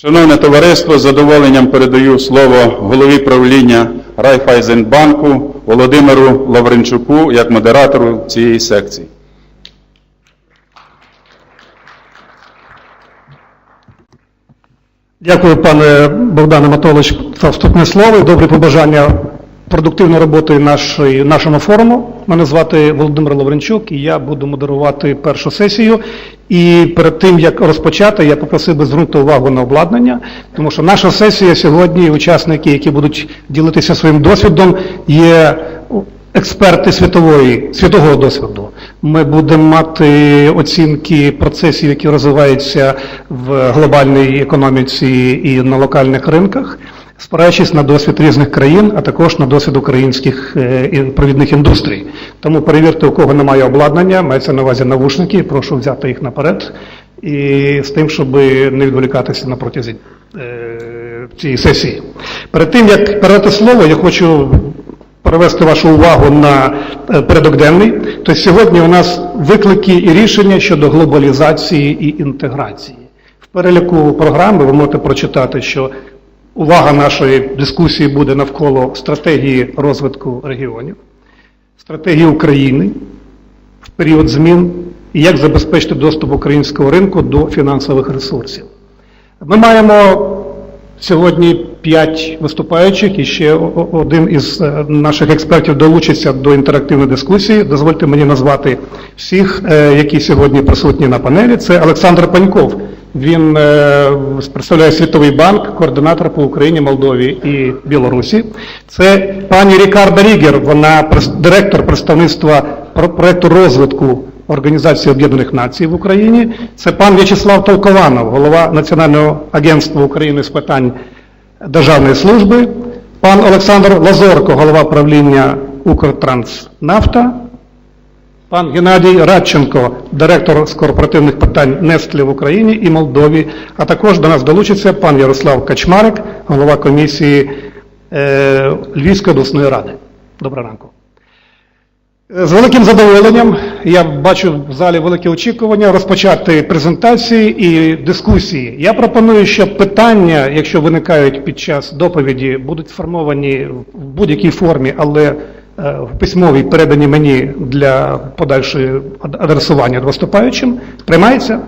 Шановне товариство, з задоволенням передаю слово голові правління Райфайзенбанку Володимиру Лавренчуку як модератору цієї секції. Дякую, пане Богдане Матолич, за вступне слово добрі побажання продуктивної роботи нашої, нашому форуму. Мене звати Володимир Лавренчук, і я буду модерувати першу сесію. І перед тим, як розпочати, я попросив би звернути увагу на обладнання, тому що наша сесія сьогодні, учасники, які будуть ділитися своїм досвідом, є експерти світової, світового досвіду. Ми будемо мати оцінки процесів, які розвиваються в глобальній економіці і на локальних ринках, спираючись на досвід різних країн, а також на досвід українських е, провідних індустрій. Тому перевірте, у кого немає обладнання, мається на увазі навушники, прошу взяти їх наперед, і з тим, щоб не відволікатися на протязі е, цієї сесії. Перед тим, як передати слово, я хочу перевести вашу увагу на е, порядок денний. Тобто сьогодні у нас виклики і рішення щодо глобалізації і інтеграції. В переліку програми ви можете прочитати, що увага нашої дискусії буде навколо стратегії розвитку регіонів, стратегії України в період змін і як забезпечити доступ українського ринку до фінансових ресурсів. Ми маємо Сьогодні п'ять виступаючих і ще один із е, наших експертів долучиться до інтерактивної дискусії. Дозвольте мені назвати всіх, е, які сьогодні присутні на панелі. Це Олександр Паньков. Він е, представляє Світовий банк, координатор по Україні, Молдові і Білорусі. Це пані Рікарда Рігер, вона директор представництва про- проекту розвитку Організації Об'єднаних Націй в Україні. Це пан В'ячеслав Толкованов, голова Національного агентства України з питань державної служби, пан Олександр Лазорко, голова правління Укртранснафта, пан Геннадій Радченко, директор з корпоративних питань Нестлі в Україні і Молдові, а також до нас долучиться пан Ярослав Качмарик, голова комісії е, Львівської обласної ради. Доброго ранку. З великим задоволенням я бачу в залі великі очікування розпочати презентації і дискусії. Я пропоную, що питання, якщо виникають під час доповіді, будуть сформовані в будь-якій формі, але в письмовій передані мені для подальшої ад- адресування виступаючим. Приймається?